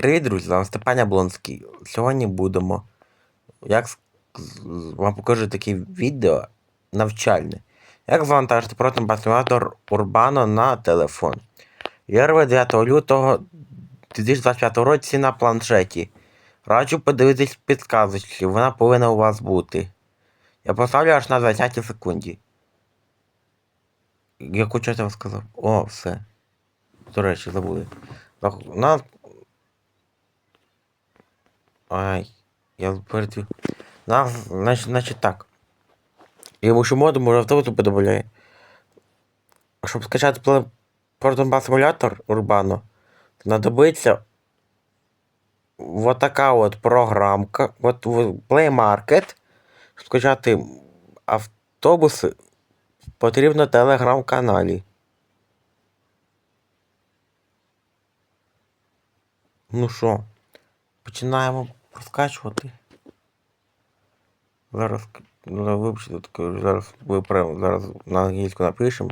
Привіт, друзі! З вами Степан Яблонський. Сьогодні будемо. Як вам покажу таке відео навчальне. Як завантажити протон симулятор Urbano на телефон. Я 9 лютого 2025 році на планшеті. Раджу подивитись підказочки, вона повинна у вас бути. Я поставлю аж на 20 секунді. Яку чого я вам сказав? О, все. До речі, забули. У нас Ай, я передвів. Нас, значить, значить так. Йому що моду, може автобусу подобає. Щоб скачати Portal симулятор Urbano, знадобиться вот така от програмка. От Play Market. Щоб скачати автобуси, потрібно телеграм-каналі. Ну що, починаємо розкачувати. Зараз ну, вибачте, зараз виправимо, зараз на англійську напишемо.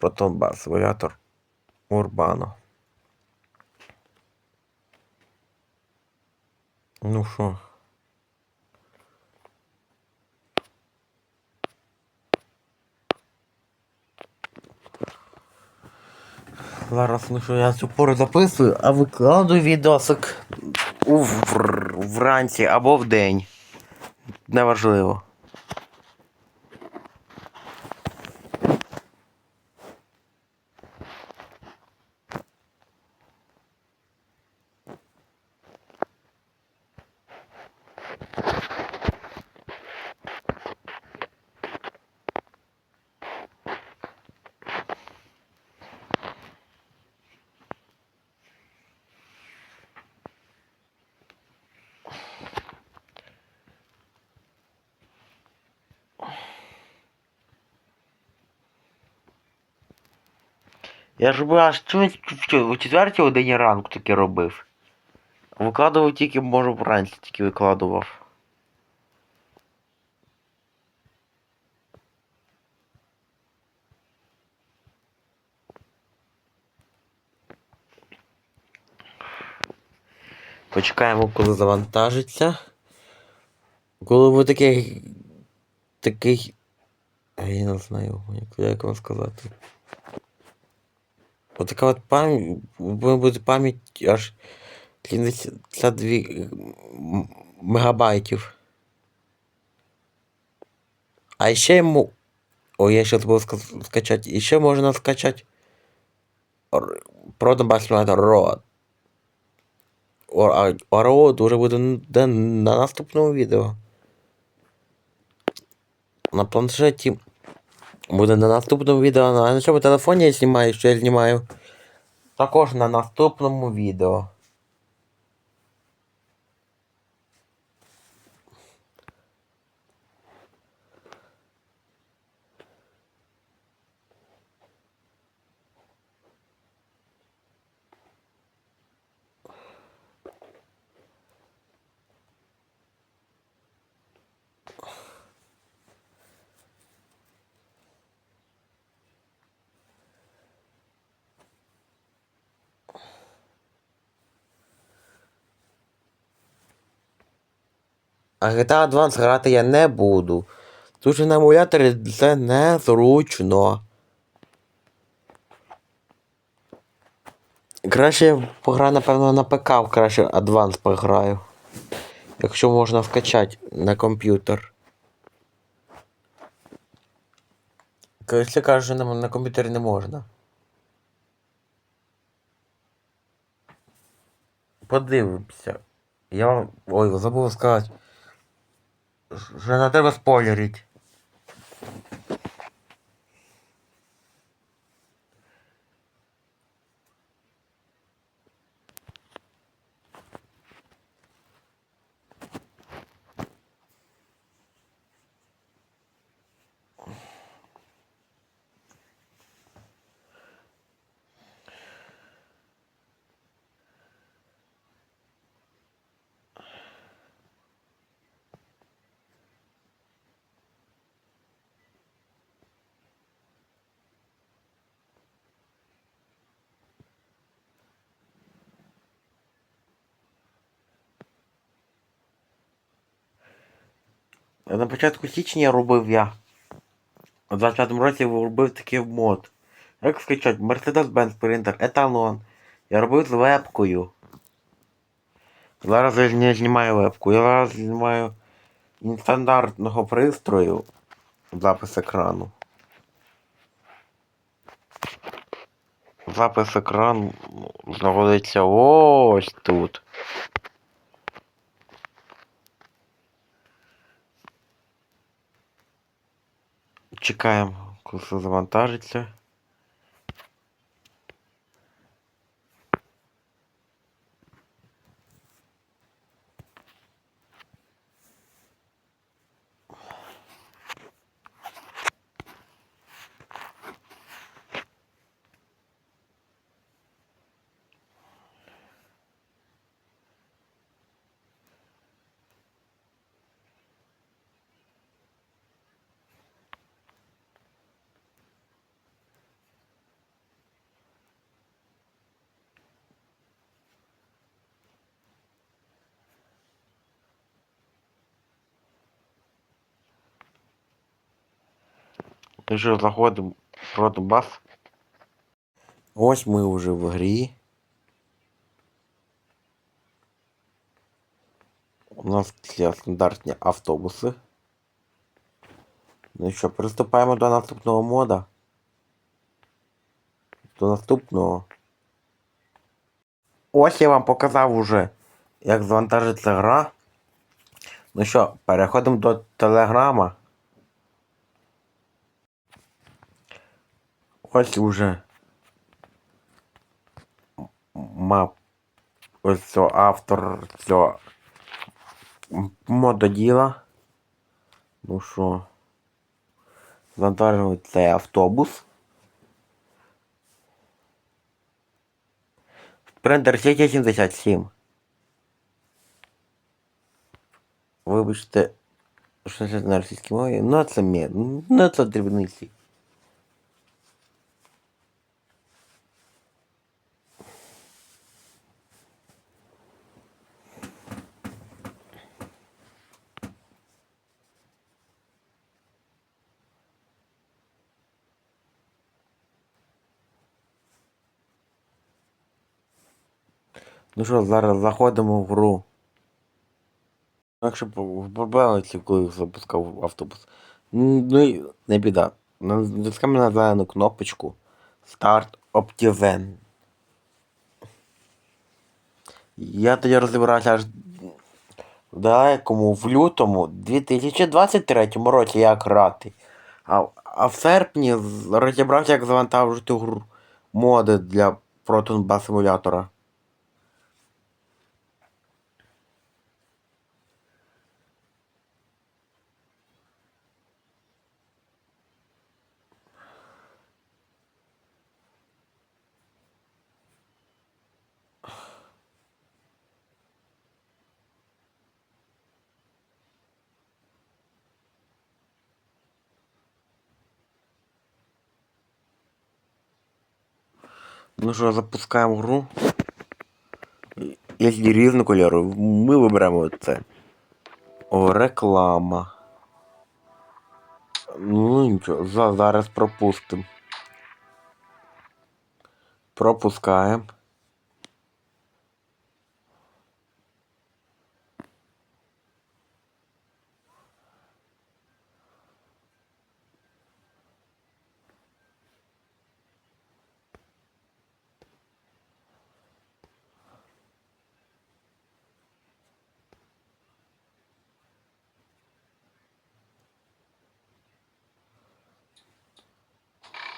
Bus симулятор Урбано. Ну що? Зараз, ну що, я цю пору записую, а викладу відосик вранці або вдень. Неважливо. Я ж аж у четвертій годині ранку таке робив. Викладував тільки, може, вранці тільки викладував. Почекаємо, коли завантажиться. Коли ви. Такий. А я не знаю, як вам сказати. Отака от пам'ять. Буде пам'ять аж 72 м- мегабайтів. А ще йому. Ой, я ще забув ска- скачати. І ще можна скачати. Р- Продан А а Road уже буде на наступному відео. На планшеті буде на наступному відео. А на цьому телефоні я знімаю, що я знімаю. Також на наступному відео. А GTA Advance грати я не буду. Тут же на емуляторі це незручно. Краще я пограю, напевно, на ПК, краще Advance пограю. Якщо можна скачати на комп'ютер. Якщо кажуть, що на, на комп'ютері не можна. Подивимося. Я вам. Ой, забув сказати. Що не треба спойлерить. На початку січня робив я. У 25-му році робив такий мод. Як скачати Mercedes-Benz принтер, еталон. Я робив з вебкою. Зараз я не знімаю вебку, я зараз знімаю стандартного пристрою запис екрану. Запис екрану знаходиться ось тут. Чекаємо, коли все завантажиться. І що заходимо проти бас. Ось ми вже в грі. У нас є стандартні автобуси. Ну що, приступаємо до наступного мода. До наступного. Ось я вам показав уже, як завантажиться гра. Ну що, переходимо до телеграма. Ось уже мап. Ось цього автор цього мододіла. Ну що, завантажуємо цей автобус. Принтер CT77. Вибачте, що це на російській мові. Ну це мє. Ну це дрібниці. Ну що, зараз заходимо в гру. Якщо Барбелиці, коли запускав автобус. Ну і не біда. Натискаємо на зелену кнопочку Start Optiven. Я тоді розібрався аж в далекому в лютому 2023 році як грати. А, а в серпні розібрався, як завантажити гру моди для Proton Bus симулятора. Ну що, запускаємо гру. Є різні кольори. Ми виберемо це. О, реклама. Ну нічого, за, зараз пропустимо. Пропускаємо.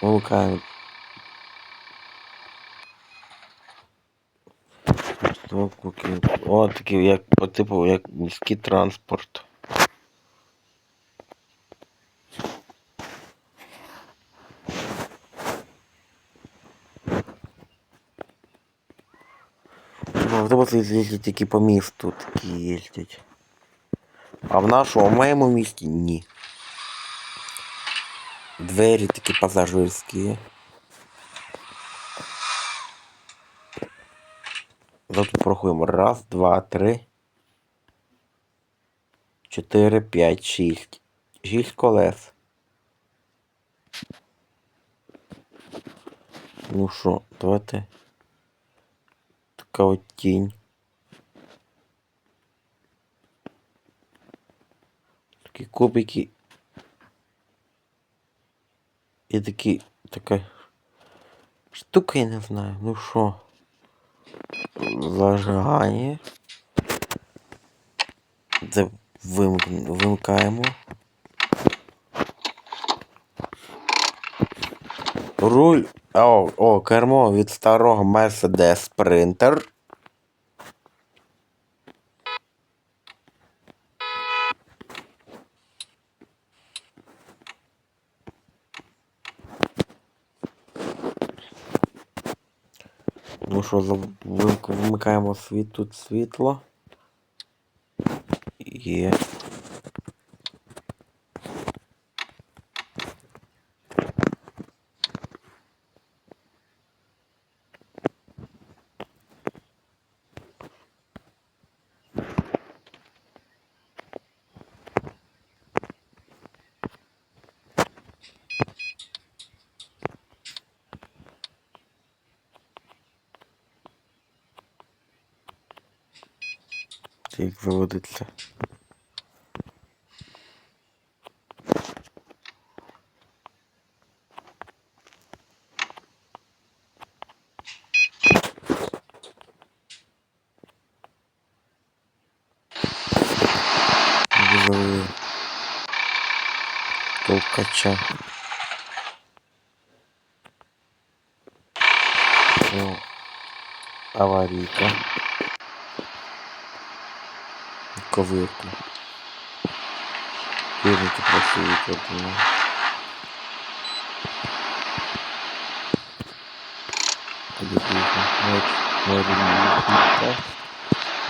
Вимикаємо. Кнопку кін- О, такий, як по типу, як міський транспорт. Ну, автобуси їздять тільки по місту, такі їздять. А в нашому, в моєму місті ні. Двері такі пасажирські. Тут порахуємо. Раз, два, три. 4, 5, 6. 6 колес. Ну що, давайте. Така от тінь. Такі кубики. І такі. Така штука, я не знаю. Ну що. Зажигання. Це вимк... вимкаємо. Руль. О, о, кермо від старого Mercedes Sprinter. Ну що, вмикаємо світ, тут світло. Є. Це як заводиться. Вызовы толкача. Ну, аварийка. Ковырку. Перники працюють, я.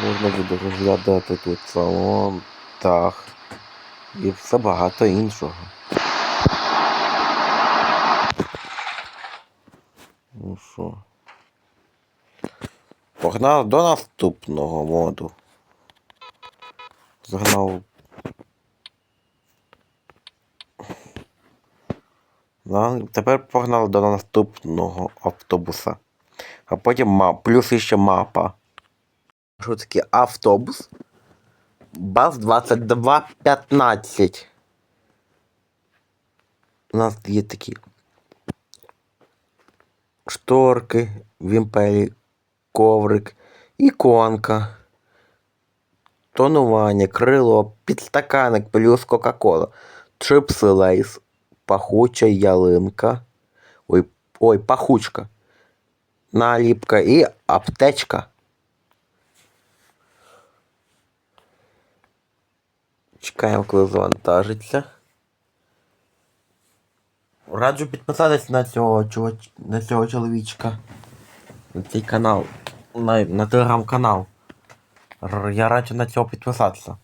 Можна буде розглядати тут салон, дах і все багато іншого. Ну що? Погнав до наступного моду. Загнав. На- Тепер погнали до наступного автобуса. А потім мап, плюс іще мапа. Що таке автобус? БАЗ 2215. У нас є такі шторки, вімпелі, коврик, іконка, тонування, крило, підстаканник плюс Кока-Кола, чипси лейс, пахуча ялинка. Ой, ой, пахучка. Наліпка і аптечка. Чекаємо, коли завантажиться. Раджу підписатись на цього чувач... на цього чоловічка. На цей канал. На, на телеграм-канал. Я раджу на цього підписатися.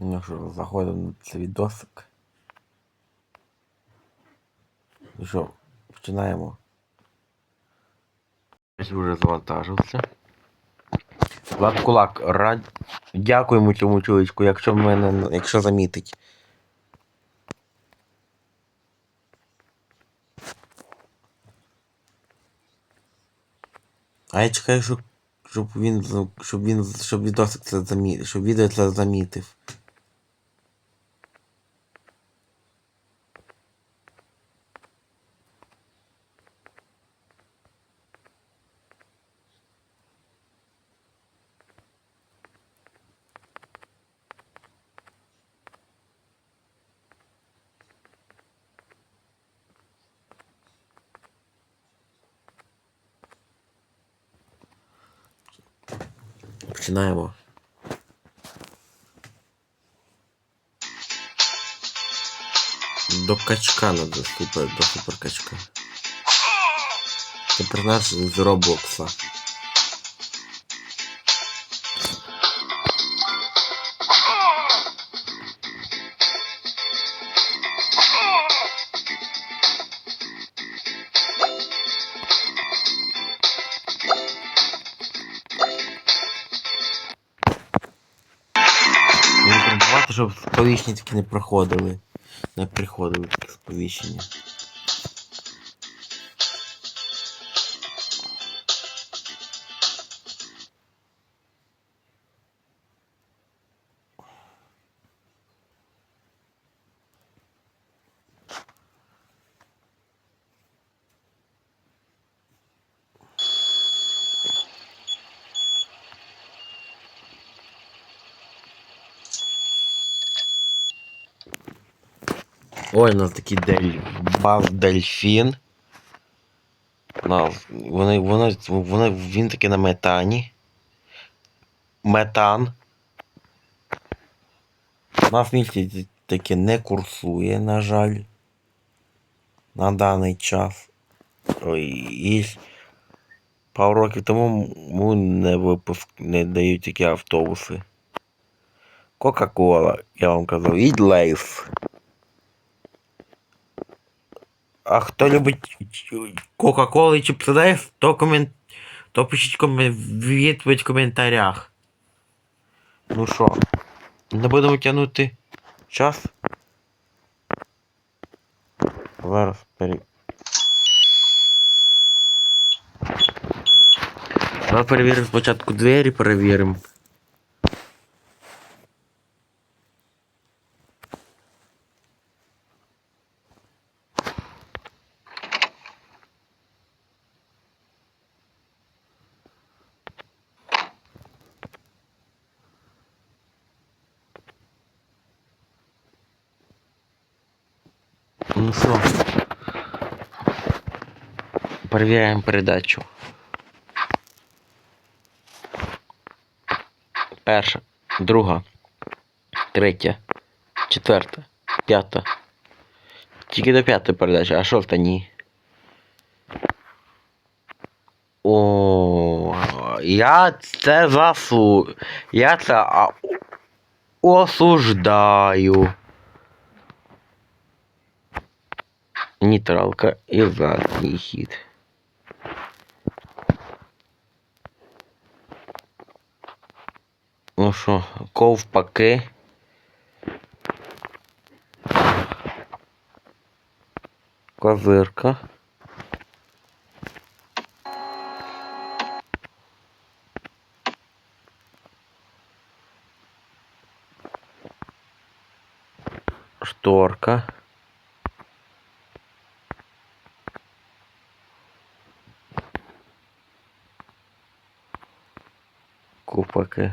Ну що, заходимо на цей відосик. Ну що, починаємо. Ось вже завантажився. Влад Кулак, рад... дякуємо цьому чоловічку, якщо мене якщо замітить. А я чекаю, щоб, щоб він щоб він щоб відосик це замітив, щоб відео це замітив. Починаємо. До качка надо, супер, до супер качка. Це персонаж з Роблокса. Сповіщення таки не проходили. Не приходили такі Ой, у нас такий дель... бал дельфін. На, вони, вони, вони, він таки на метані. Метан. На в місті таки не курсує, на жаль. На даний час. Ой, і пару років тому му не випуск не дають такі автобуси. Кока-кола, я вам казав, і лейс. А хто любить Кока-Колу і чіпси то комент... то пишіть комен... відповідь в коментарях. Ну що, не будемо тягнути час? Зараз пере... Давай перевіримо спочатку двері, перевіримо. Ну що? Перевіряємо передачу. Перша, друга, третя, четверта, п'ята. Тільки до п'ятої передачі, а шоста ні. О, я це засу. Я це осуждаю. Нейтралка і задній хід. Ну що, ковпаки. Козирка. Шторка. Купаки.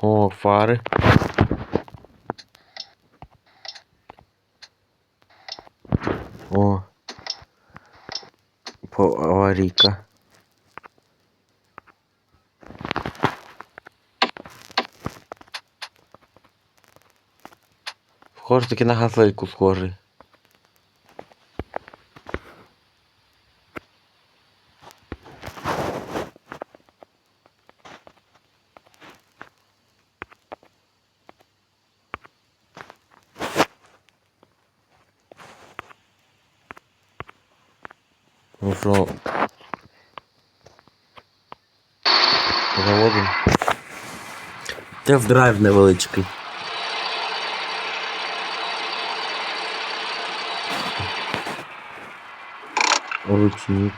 О, фари. О. Аварійка. Схоже таки на газельку схожий. Ну що. Заводимо. Тест-драйв невеличкий. Ручник.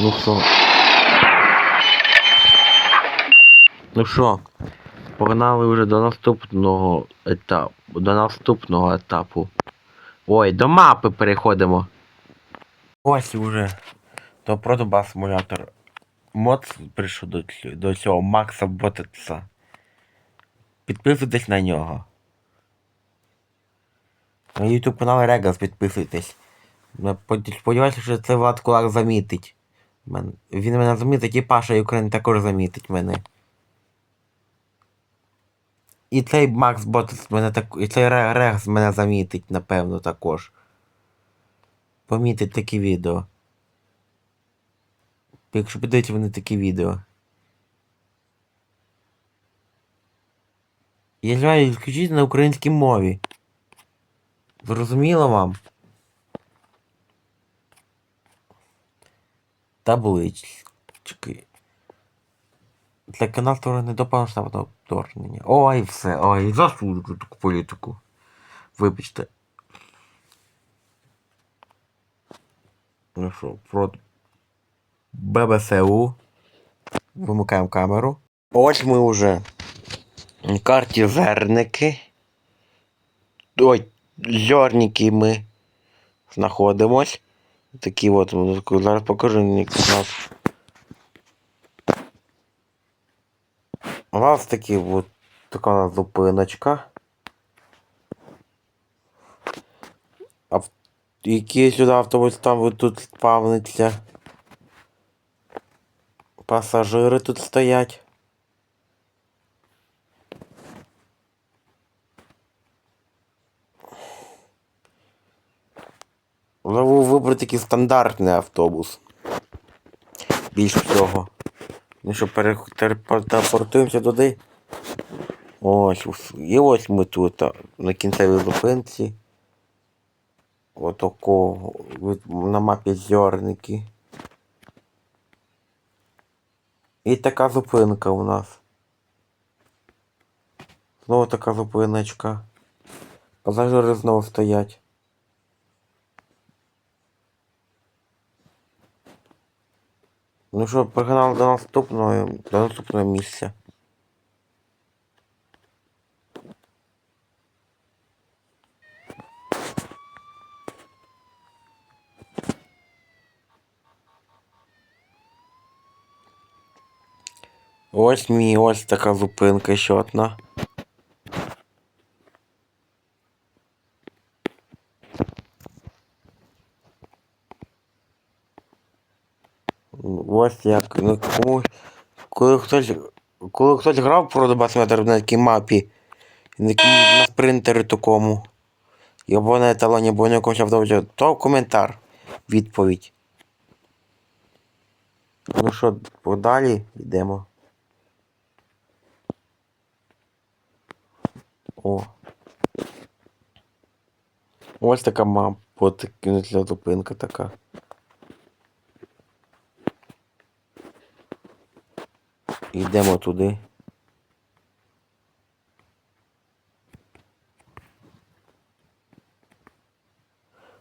Ну що? Ну що? Погнали вже до наступного етапу. До наступного етапу. Ой, до мапи переходимо. Ось уже. То Продобас симулятор. Мод прийшов до, до цього Макса Ботеца. Підписуйтесь на нього. На YouTube канал Регас підписуйтесь. Сподіваюся, що це Влад Кулак замітить. Він мене замітить і Паша Україн також замітить мене. І цей Макс Ботес мене так. І цей Ре- Регас мене замітить, напевно, також. Помітить такі відео. Якщо підуть вони такі відео. Я знаю, включіть на українській мові. Зрозуміло вам? Таблички. Для канал створений до повноштабного вторгнення. Ой, все, ой, засуджу таку політику. Вибачте. Ну що, про ББСУ. Вимикаємо камеру. Ось ми вже на карті зерники. Ой, зерники ми знаходимось. Такі от, зараз покажу ник у нас. У нас такі от така зупиночка. Ав... Який сюди автобус там тут спавниться. Пасажири тут стоять. Лову вибрати такий стандартний автобус. Більш всього. Ну що, перетелепортуємося туди. Ось, і ось ми тут, на кінцевій зупинці. Отако на мапі зерники. І така зупинка у нас. Знову така зупиночка. Пасажири знову стоять. Ну що, погнали до наступного, до наступного місця. Ось мій, ось така зупинка ще одна. Ось як. Ну, кому, коли хтось. Коли хтось грав про Дебасметр на такій мапі, на, на спринтері такому, або на еталоні, або на якомусь автобусі, то коментар. Відповідь. Ну що, подалі йдемо. О. Ось така мапа, для зупинка така. Йдемо туди.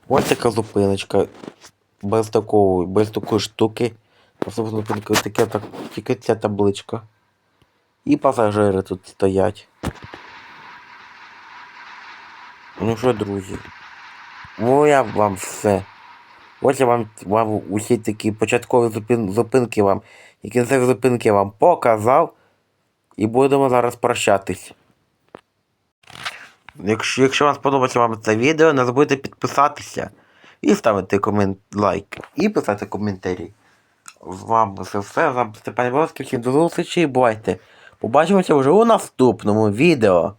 Ось така зупиночка. Без такого, без такої штуки. Просто таке, так, тільки ця табличка. І пасажири тут стоять. Ну що, друзі? Ну я вам все. Ось я вам, вам усі такі початкові зупин, зупинки вам і кінцеві зупинки вам показав. І будемо зараз прощатись. Якщо, якщо вам сподобається вам це відео, не забудьте підписатися і ставити комент лайк, і писати коментарі. З вами це все. З вами Степан Волоський. Всім до зустрічі бувайте. Побачимося вже у наступному відео.